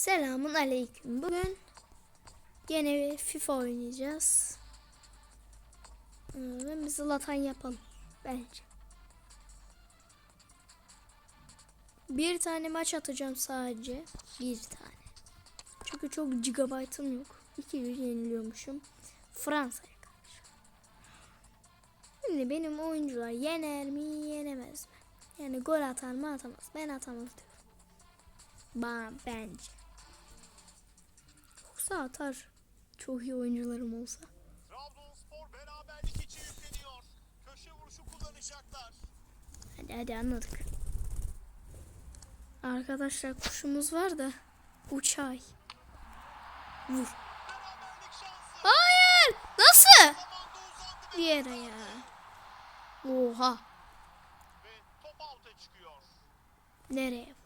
Selamun aleyküm. Bugün gene bir FIFA oynayacağız. Ee, Biz Zlatan yapalım bence. Bir tane maç atacağım sadece. Bir tane. Çünkü çok gigabaytım yok. 2-1 yeniliyormuşum. Fransa'ya karşı. Şimdi benim oyuncular yener mi yenemez mi? Yani gol atar mı atamaz. Ben atamaz diyorum. Ba bence. Yoksa atar. Çok iyi oyuncularım olsa. Trabzonspor beraberlik için yükleniyor. Köşe vuruşu kullanacaklar. Hadi hadi anladık. Arkadaşlar kuşumuz var da uçay. Vur. Hayır. Nasıl? Bir yere ya. Oha. ve top out'a çıkıyor. Nereye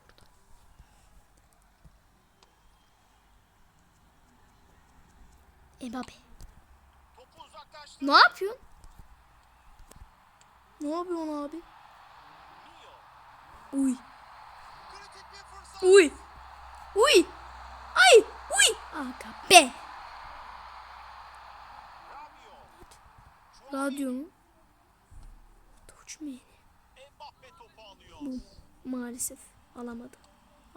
Mbappe. Ne yapıyorsun? Ne yapıyorsun abi? Uy. Uy. Uy. Ay. Uy. Aga be. Radyo mu? Topu alıyor. Bu maalesef alamadı.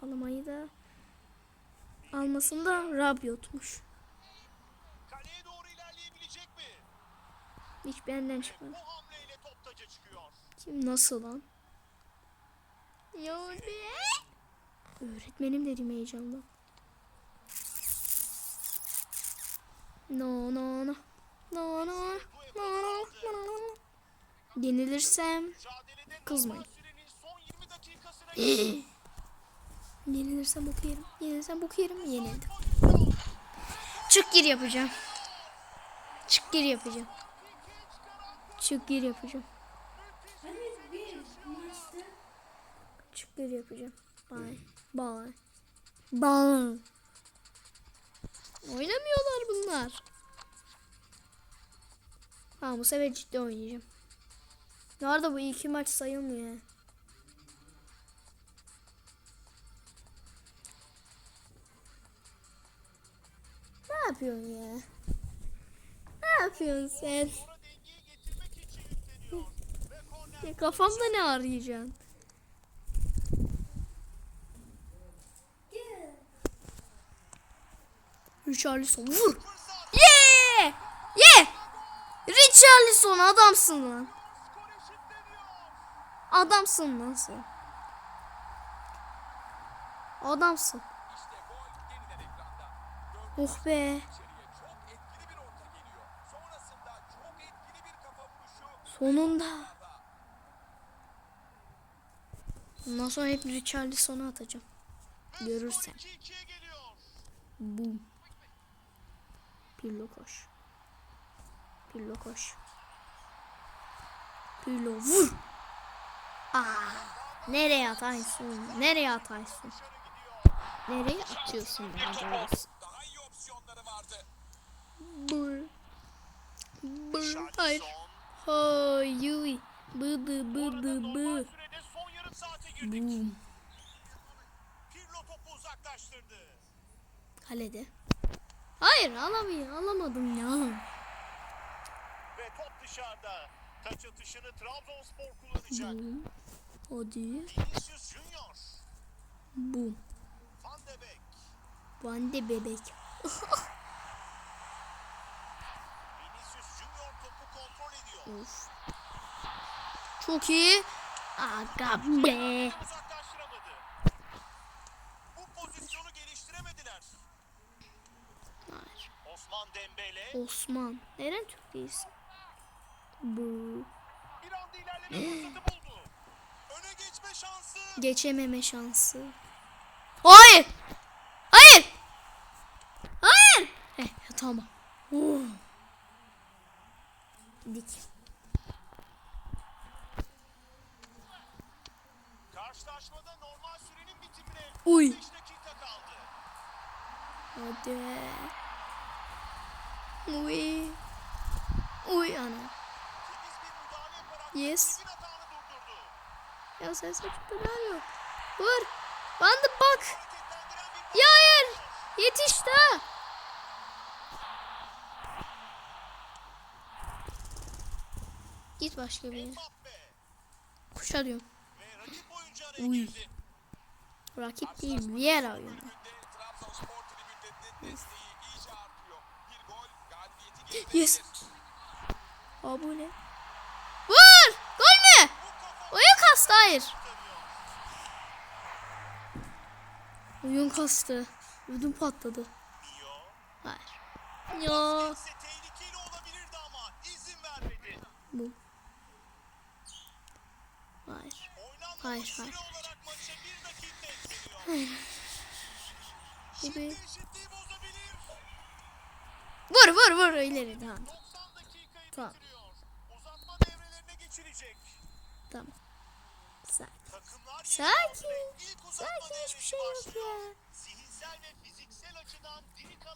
Alamayı da almasında Rabiot'muş. Hiç benden çıkmadı. Kim nasıl lan? Ya be. Öğretmenim dedim heyecandan. No no no. No no no no no no. Yenilirsem Kızmayın. normal sürenin son 20 dakikasına girdi. yenilirsem bok yerim. Yenilirsem bok yerim. Yenildim. Çık gir yapacağım. Çık gir yapacağım. Çık gir yapacağım. Çık gir yapacağım. Bye. Bye. Bye. Oynamıyorlar bunlar. Ha bu sefer ciddi oynayacağım. Arada bu iki maç sayılmıyor. Ne yapıyorsun ya? Ne yapıyorsun sen? Sonra dengeyi getirmek için yükleniyor. Ve korner Ya kafamda ne arayacaksın? Richarlison vur. fırsat. Yeah! Yeah! Richarlison adamsın lan. Adamsın lan sen. Adamsın. Oh be. İçeriye çok etkili bir orta geliyor. Sonrasında çok etkili bir kafa vuruşu. Sonunda. Bundan sonra hep Richarlison'u atacağım. Görürsen. skor 2-2'ye geliyor. Bum. Pirlo koş. Pirlo koş. Pirlo vur. Aa, nereye ataysın? Nereye ataysın? Nereye atıyorsun daha doğrusu? Bır. Bır. Hayır. Hayır. Bıdı bıdı bı. Bum. Pirlo topu uzaklaştırdı. Kalede. Hayır alamıyor. Alamadım ya. Ve top dışarıda. Taç atışını Trabzonspor kullanacak. Bum. Hadi. Vinicius Junior. Bum. Van de Beek. Van de bebek. Vinicius Junior topu kontrol ediyor. Of. Çok iyi. Aga be. Bu pozisyonu geliştiremediler. Hayır. Osman Dembele Osman. Neren Türk değilsin? Bu. bir anda ilerleme fırsatı buldu. Öne geçme şansı. Geçememe şansı. Hayır. Hayır. Hayır. Heh, tamam. Oh. Dik. Uy. 5 dakika kaldı. Hadi. Uy. Uy ana. Yes. Ya sen saçma yok. Vur. Bandı bak. Ya hayır. Yetiş daha. Git başka bir yere. Kuşa diyorum. ve rakip oyuncu araya Uy. Rakip değil. Galibiyeti getirebilir. Yes. Aa bu ne? Vur! Gol mü? Oyun kastı hayır. Oyun kastı. Ödüm patladı. Hayır. Ya. Bu. Hayır. Oynanmamış Hayır, süre hayır. olarak maça bir dakika ekleniyor. Bu bir. Eşitliği bozabilir. Vur vur vur ileri tamam. 90 dakikayı Tamam. Tamam. Sakin. Sakin. Sakin hiçbir şey yok ya.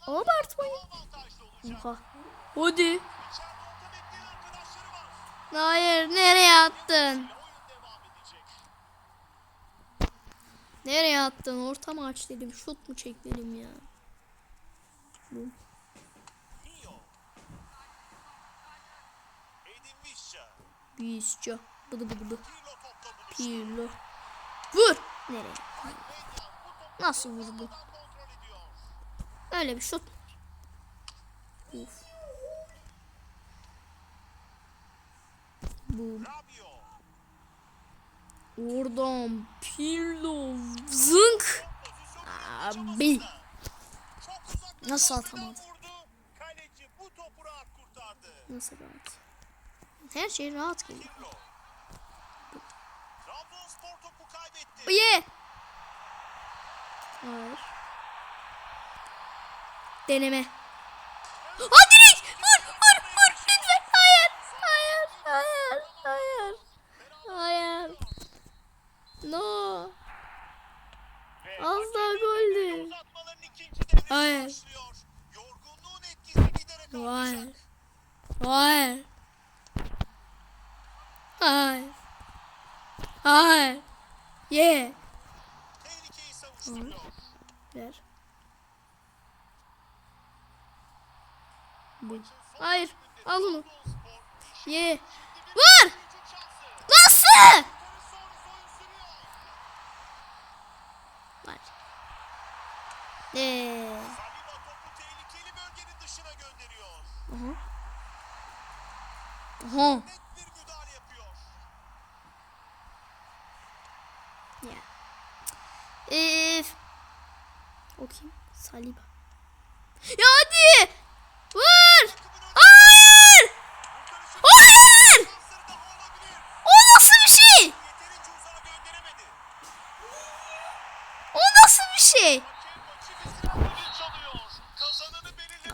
Abartmayın. Oha. Hadi. Hayır nereye attın? Ve oyun devam edecek. Nereye attın? Orta mı aç dedim. Şut mu çek dedim ya. Bu. Büyüsçü. Bıdı bıdı bıdı. Pirlo. Vur. Nereye? Nasıl vurdu? Öyle bir şut. Uf. Bu. Oradan Pirlo. Zınk. Abi. Nasıl atamadı? Nasıl rahat? Her şey rahat geliyor. Ye. Hayır. Deneme. Hadi direkt. Vur vur vur lütfen. Hayır. Hayır. Hayır. Hayır. Hayır. No. Az daha goldü. Hayır. Hayır. Hayır. Hayır. Hayır. Ye. Tehlikeyi savuşturuyor. Ver. Bu. Hayır. Al onu. Ye. Hücum şansı. Nasıl? Aha. Net bir müdahale yapıyor. Ya. Eee. O kim? Saliba. Ya hadi. Vur. Hayır. Hayır. O nasıl bir şey? O nasıl bir şey?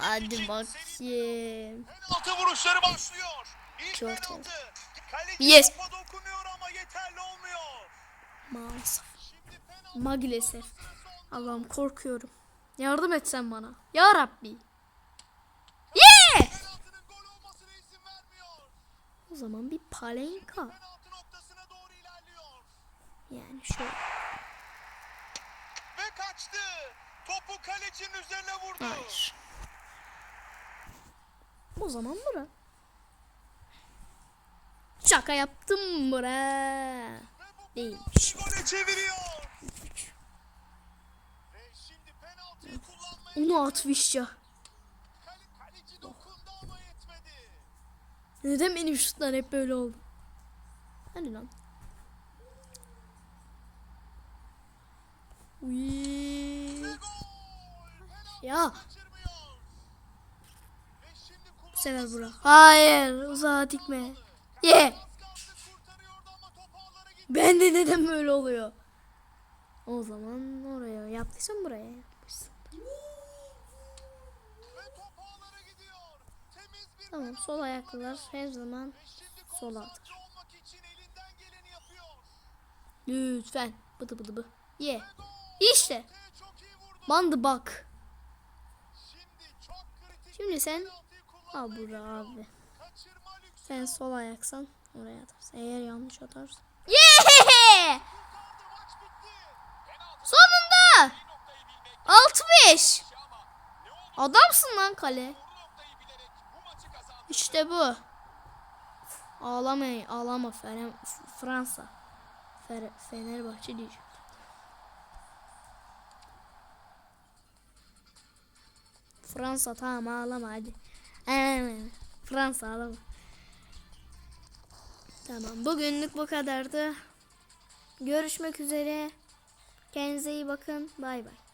Hadi bakayım. Penaltı vuruşları başlıyor. Penaltı. Kaleci Yes. Maalesef. Maalesef. Allah'ım korkuyorum. Yardım etsen bana. Ya Rabbi. Ye! penaltının gol olmasına izin vermiyor. O zaman bir palenka. Yani şöyle. Ve kaçtı. Topu kalecinin üzerine vurdu. Hayır. O zaman bura. Şaka yaptım bu Değilmiş. Onu at Vişça. Kale, kaleci dokundu ama yetmedi. Neden benim şutlar hep böyle oldu? Hadi lan. Uy. Ya bu sefer bura. Hayır uzağa dikme. Ye. gitti. Ben de neden böyle oluyor? O zaman oraya yaptıysan buraya yapmışsın. Tamam sol ayaklılar her zaman sola atar. Lütfen. Bıdı bıdı bı. Ye. Gol. İşte. Bandı bak. Şimdi sen al geliyor. abi. Sen sol ayaksan oraya atarsın. Eğer yanlış atarsan. Yeah! Sonunda. noktayı bilmek 6-5. Adamsın lan kale. İşte bu. Ağlamayın, ağlama Fener, Fransa. Fer, Fenerbahçe diyeceğim. Fransa tamam ağlama hadi. Fransa ağlama. Tamam bugünlük bu kadardı. Görüşmek üzere. Kendinize iyi bakın. Bay bay.